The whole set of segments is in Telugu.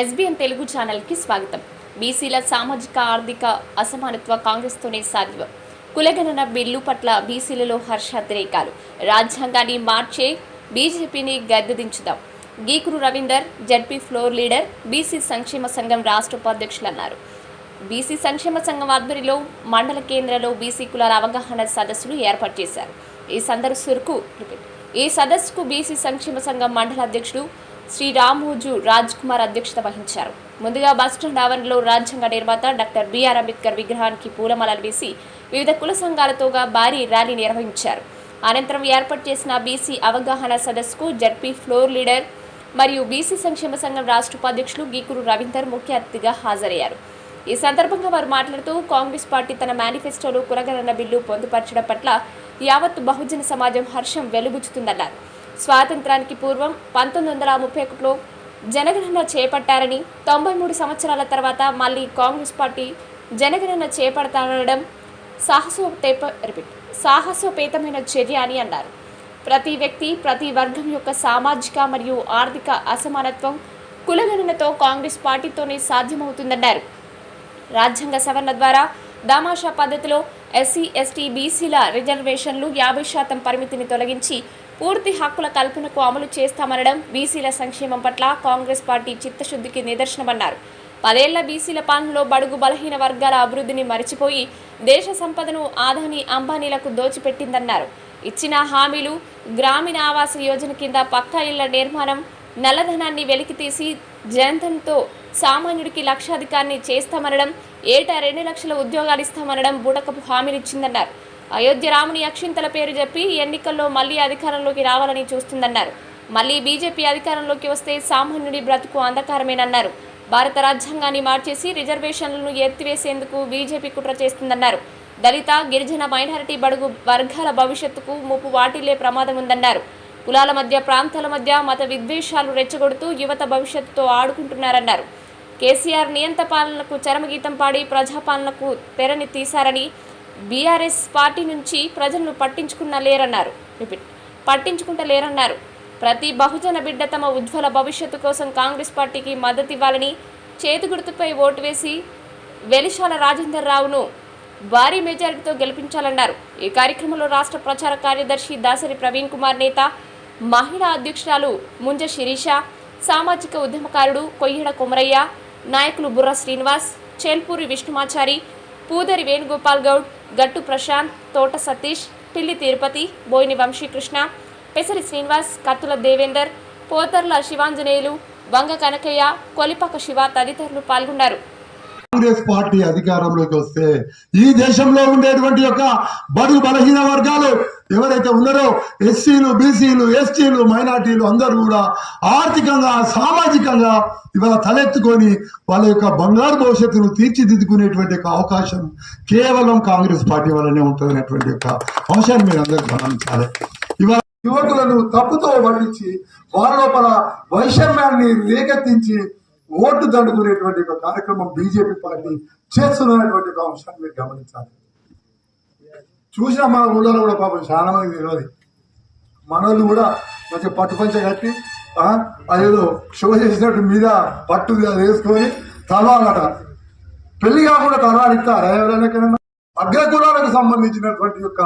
ఎస్బీఎన్ తెలుగు ఛానల్కి స్వాగతం. బీసీల సామాజిక ఆర్థిక అసమానత్వ కాంగ్రెస్తోనే సాధ్యం. కులగణన బిల్లు పట్ల బీసీలలో హర్షాతిరేకాలు. రాజ్యాంగాన్ని మార్చే బీజేపీని గద్దెదించుదాం. Geekuru Ravinder ZP floor leader BC సంక్షేమ సంఘం రాష్ట్ర ఉపాధ్యక్షులు అన్నారు బీసీ సంక్షేమ సంఘం ఆధ్వర్యంలో మండల కేంద్రంలో బీసీ కులాల అవగాహన సదస్సులు ఏర్పాటు చేశారు. ఈ సందర్శకు ఈ సదస్సుకు బీసీ సంక్షేమ సంఘం మండల అధ్యక్షుడు శ్రీ రామోజు రాజ్ కుమార్ అధ్యక్షత వహించారు. ముందుగా బస్టాండ్ ఆవరణలో రాజ్యాంగ నిర్మాత డాక్టర్ బిఆర్ అంబేద్కర్ విగ్రహానికి పూలమాలలు వేసి వివిధ కుల సంఘాలతోగా భారీ ర్యాలీ నిర్వహించారు. అనంతరం ఏర్పాటు చేసిన బీసీ అవగాహన సదస్సుకు జడ్పీ ఫ్లోర్ లీడర్ మరియు బీసీ సంక్షేమ సంఘం రాష్ట్ర ఉపాధ్యక్షులు గీకురు రవీందర్ ముఖ్య అతిథిగా హాజరయ్యారు. ఈ సందర్భంగా వారు మాట్లాడుతూ కాంగ్రెస్ పార్టీ తన మేనిఫెస్టోలో కులగణన బిల్లు పొందుపరచడం పట్ల యావత్ బహుజన సమాజం హర్షం వెలుగుచుతుందన్నారు. స్వాతంత్రానికి పూర్వం పంతొమ్మిది వందల ముప్పై ఒకటిలో జనగణన చేపట్టారని తొంభై మూడు సంవత్సరాల తర్వాత మళ్ళీ కాంగ్రెస్ పార్టీ జనగణన చేపడతానడం సాహసోపేప రిపీట్ సాహసోపేతమైన చర్య అని అన్నారు. ప్రతి వ్యక్తి ప్రతి వర్గం యొక్క సామాజిక మరియు ఆర్థిక అసమానత్వం కులగణనతో కాంగ్రెస్ పార్టీతోనే సాధ్యమవుతుందన్నారు. రాజ్యాంగ సవరణ ద్వారా దామాషా పద్ధతిలో ఎస్సీ ఎస్టీ బీసీల రిజర్వేషన్లు యాభై శాతం పరిమితిని తొలగించి పూర్తి హక్కుల కల్పనకు అమలు చేస్తామనడం బీసీల సంక్షేమం పట్ల కాంగ్రెస్ పార్టీ చిత్తశుద్ధికి నిదర్శనమన్నారు. పదేళ్ళ బీసీల పాలనలో బడుగు బలహీన వర్గాల అభివృద్ధిని మరిచిపోయి దేశ సంపదను ఆదాని అంబానీలకు దోచిపెట్టిందన్నారు. ఇచ్చిన హామీలు గ్రామీణ ఆవాస యోజన కింద పక్కా ఇళ్ళ నిర్మాణం నల్లధనాన్ని వెలికితీసి జనధన్తో సామాన్యుడికి లక్షాధికారిని చేస్తామనడం ఏటా రెండు లక్షల ఉద్యోగాలు ఇస్తామనడం బుడకపు హామీలిచ్చిందన్నారు అయోధ్య రాముని అక్షింతల పేరు చెప్పి ఎన్నికల్లో మళ్ళీ అధికారంలోకి రావాలని చూస్తుందన్నారు. మళ్ళీ బీజేపీ అధికారంలోకి వస్తే సామాన్యుడి బ్రతుకు అంధకారమేనన్నారు. భారత రాజ్యాంగాన్ని మార్చేసి రిజర్వేషన్లను ఎత్తివేసేందుకు బీజేపీ కుట్ర చేస్తుందన్నారు. దళిత గిరిజన మైనారిటీ బడుగు వర్గాల భవిష్యత్తుకు ముప్పు వాటిల్లే ప్రమాదం ఉందన్నారు. కులాల మధ్య ప్రాంతాల మధ్య మత విద్వేషాలు రెచ్చగొడుతూ యువత భవిష్యత్తుతో ఆడుకుంటున్నారన్నారు. కేసీఆర్ నియంత పాలనకు చరమగీతం పాడి ప్రజాపాలనకు తెరని తీశారని బీఆర్ఎస్ పార్టీ నుంచి ప్రజలను పట్టించుకున్న లేరన్నారు. రిపీట్ పట్టించుకుంట లేరన్నారు. ప్రతి బహుజన బిడ్డ తమ ఉజ్వల భవిష్యత్తు కోసం కాంగ్రెస్ పార్టీకి మద్దతు ఇవ్వాలని చేతి గుర్తుపై ఓటు వేసి వెలిశాల రాజేందర్ రావును భారీ మెజారిటీతో గెలిపించాలన్నారు. ఈ కార్యక్రమంలో రాష్ట్ర ప్రచార కార్యదర్శి దాసరి ప్రవీణ్ కుమార్ నేత మహిళా అధ్యక్షురాలు ముంజ శిరీష సామాజిక ఉద్యమకారుడు కొయ్యడ కొమరయ్య నాయకులు బుర్ర శ్రీనివాస్ చేల్పూరి విష్ణుమాచారి పూదరి వేణుగోపాల్ గౌడ్ గట్టు ప్రశాంత్ తోట సతీష్ పిల్లి తిరుపతి బోయిని వంశీకృష్ణ పెసరి శ్రీనివాస్ కత్తుల దేవేందర్ పోతర్ల శివాంజనేయులు వంగ కనకయ్య కొలిపక శివ తదితరులు పాల్గొన్నారు. కాంగ్రెస్ పార్టీ అధికారంలోకి వస్తే ఈ దేశంలో ఉండేటువంటి యొక్క బడు బలహీన వర్గాలు ఎవరైతే ఉన్నారో ఎస్సీలు బీసీలు ఎస్టీలు మైనార్టీలు అందరూ కూడా ఆర్థికంగా సామాజికంగా ఇవాళ తలెత్తుకొని వాళ్ళ యొక్క బంగారు భవిష్యత్తును తీర్చిదిద్దుకునేటువంటి యొక్క అవకాశం కేవలం కాంగ్రెస్ పార్టీ వల్లనే ఉంటుంది అనేటువంటి యొక్క అంశాన్ని మీరు అందరూ గమనించాలి. ఇవాళ యువకులను తప్పుతో పట్టించి వాళ్ళ లోపల వైషమ్యాన్ని రేకెత్తించి ఓటు దండుకునేటువంటి ఒక కార్యక్రమం బీజేపీ పార్టీ చేస్తున్నటువంటి ఒక అంశాన్ని మీరు గమనించాలి. చూసిన మన ఊళ్ళో కూడా పాపం చాలా మంది తెలియదు మనోళ్ళు కూడా మంచిగా పట్టు పంచ కట్టి అదేదో షో చేసినట్టు మీద పట్టు వేసుకొని తలవాలట. పెళ్ళి కాకుండా తలవాడిస్తారా ఎవరైనా అగ్రకులాలకు సంబంధించినటువంటి యొక్క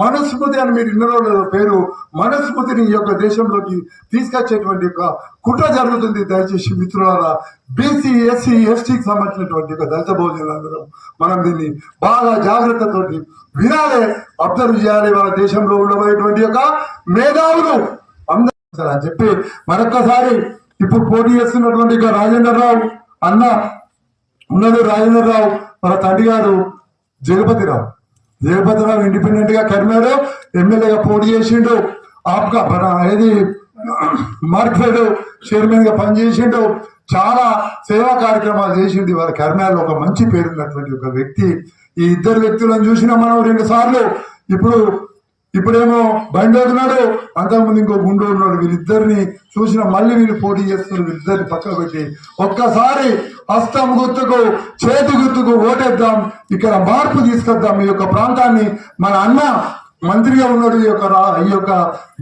మనుస్మృతి అని మీరు ఇన్నరో లేదో పేరు మనుస్మృతిని ఈ యొక్క దేశంలోకి తీసుకొచ్చేటువంటి యొక్క కుట్ర జరుగుతుంది. దయచేసి మిత్రులారా బీసీ ఎస్సీ ఎస్టీకి సంబంధించినటువంటి యొక్క దళిత భోజనాలందరూ మనం దీన్ని బాగా జాగ్రత్తతోటి వినాలి అబ్జర్వ్ చేయాలి. మన దేశంలో ఉండబోయేటువంటి యొక్క మేధావులు అందరూ అని చెప్పి మరొక్కసారి ఇప్పుడు పోటీ చేస్తున్నటువంటి యొక్క రాజేంద్ర రావు అన్న ఉన్నది. రాజేంద్ర రావు మన తండ్రి గారు జగపతిరావు జగపతిరావు ఇండిపెండెంట్గా కరిమారు ఎమ్మెల్యేగా పోటీ చేసిండు ఆప్గా ఏది మార్కెట్ చైర్మన్గా పనిచేసిండు చాలా సేవా కార్యక్రమాలు చేసిండు వాళ్ళ కర్మాలో ఒక మంచి పేరున్నటువంటి ఒక వ్యక్తి. ఈ ఇద్దరు వ్యక్తులను చూసినా మనం రెండు సార్లు ఇప్పుడు ఇప్పుడేమో బండి వదినాడు అంతకుముందు ఇంకో గుండు ఉన్నాడు. వీళ్ళిద్దరిని చూసిన మళ్ళీ వీళ్ళు పోటీ చేస్తున్నారు. వీళ్ళిద్దరిని పక్కన పెట్టి ఒక్కసారి హస్తం గుర్తుకు చేతి గుర్తుకు ఓటేద్దాం. ఇక్కడ మార్పు తీసుకొద్దాం. ఈ యొక్క ప్రాంతాన్ని మన అన్న మంత్రిగా ఉన్నాడు. ఈ యొక్క ఈ యొక్క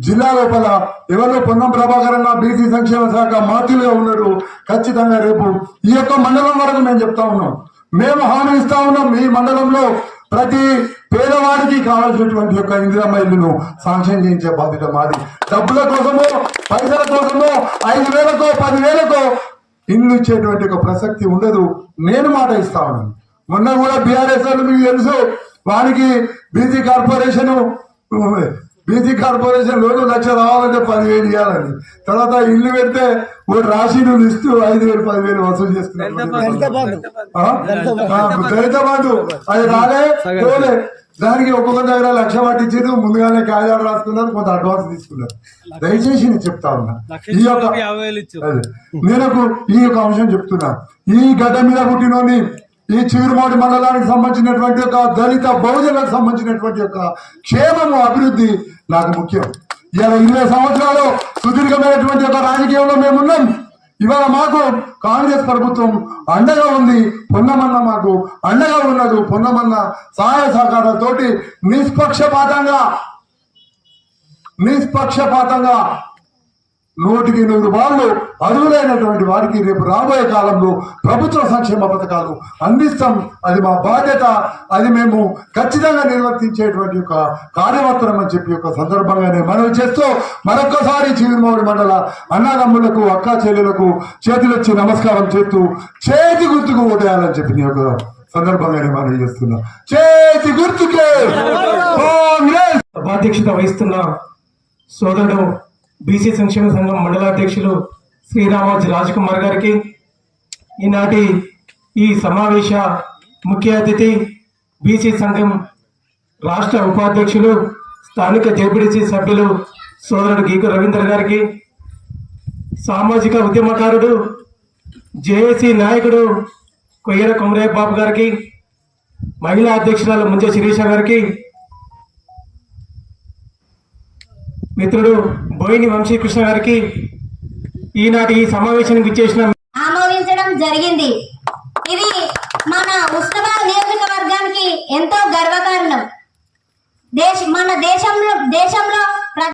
జిల్లా లోపల ఎవరో పొన్నం ప్రభాకర్ అన్న బీసీ సంక్షేమ శాఖ మాతృగా ఉన్నాడు. ఖచ్చితంగా రేపు ఈ యొక్క మండలం వరకు మేము చెప్తా ఉన్నాం. మేము హామీ ఇస్తా ఉన్నాం. ఈ మండలంలో ప్రతి పేదవాడికి కావాల్సినటువంటి యొక్క ఇందిరమ్మ ఇల్లును సాంక్షన్ చేయించే బాధ్యత మాది. డబ్బుల కోసమో పైసల కోసమో ఐదు వేలకో పదివేలకో ఇల్లు ఇచ్చేటువంటి ఒక ప్రసక్తి ఉండదు. నేను మాట ఇస్తా ఉన్నాను. మొన్న కూడా బీఆర్ఎస్ అని మీకు తెలుసు వారికి BC corporation BC corporation loan లక్ష రావాలంటే పదివేలు ఇవ్వాలని తర్వాత ఇల్లు పెడితే ఒకటి రాసి నువ్వు ఇస్తూ ఐదు వేలు పదివేలు వసూలు? ఆ, దళిత బంధు అది రాలే పోలే. దానికి ఒక్కొక్క దగ్గర లక్ష పట్టించారు ముందుగానే కాగితాలు రాసుకున్నారు కొంత అడ్వాన్స్ తీసుకున్నారు. దయచేసి నేను చెప్తా ఉన్నా. ఈ యొక్క. నేను ఈ యొక్క అంశం చెప్తున్నా. ఈ గడ్డ మీద పుట్టినోని ఈ చిగురుమాటి మండలానికి సంబంధించినటువంటి ఒక దళిత బహుజనులకు సంబంధించినటువంటి యొక్క క్షేమము అభివృద్ధి నాకు ముఖ్యం. ఇవాళ ఇరవై సంవత్సరాలు సుదీర్ఘమైనటువంటి ఒక రాజకీయంలో మేమున్నాం. ఇవాళ మాకు కాంగ్రెస్ ప్రభుత్వం అండగా ఉంది పొన్నమన్న మాకు అండగా ఉన్నది పొన్నమన్న సహాయ సహకారాలతోటి నిష్పక్షపాతంగా నిష్పక్షపాతంగా నూటికి నూరు వాళ్ళు అర్హులైనటువంటి వారికి రేపు రాబోయే కాలంలో ప్రభుత్వ సంక్షేమ పథకాలు అందిస్తాం. అది మా బాధ్యత. అది మేము ఖచ్చితంగా నిర్వర్తించేటువంటి ఒక కార్యవర్తనం అని చెప్పి ఒక సందర్భంగానే మనవి చేస్తూ మరొక్కసారి చిరుమౌడి మండల అన్నదమ్ములకు అక్క చెల్లెలకు చేతులొచ్చి నమస్కారం చేస్తూ చేతి గుర్తుకు ఓటేయాలని చెప్పి నేను ఒక సందర్భంగానే మనవి చేస్తున్నా. చేతి గుర్తుకే కాంగ్రెస్! ఉపాధ్యక్షత వహిస్తున్న సోదరుడు బీసీ సంక్షేమ సంఘం మండలాధ్యక్షులు శ్రీరామాజు రాజకుమార్ గారికి ఈనాటి ఈ సమావేశ ముఖ్య అతిథి బీసీ సంఘం రాష్ట్ర ఉపాధ్యక్షులు స్థానిక జేపీడీసీ సభ్యులు సోదరుడు గీకు రవీంద్ర గారికి సామాజిక ఉద్యమకారుడు జేఏసీ నాయకుడు కొయ్యర కొమరయ్య బాబు గారికి మహిళా అధ్యక్షురాలు ముంజ శిరీష గారికి మిత్రుడు బోయిని వంశీకృష్ణ గారికి ఈనాటి ఈ సమావేశానికి ఇచ్చేసిన ఆమోదించడం జరిగింది. ఇది మన ఉస్మానాబాద్ నియోజకవర్గానికి ఎంతో గర్వకారణం. దేశ మన దేశంలో దేశంలో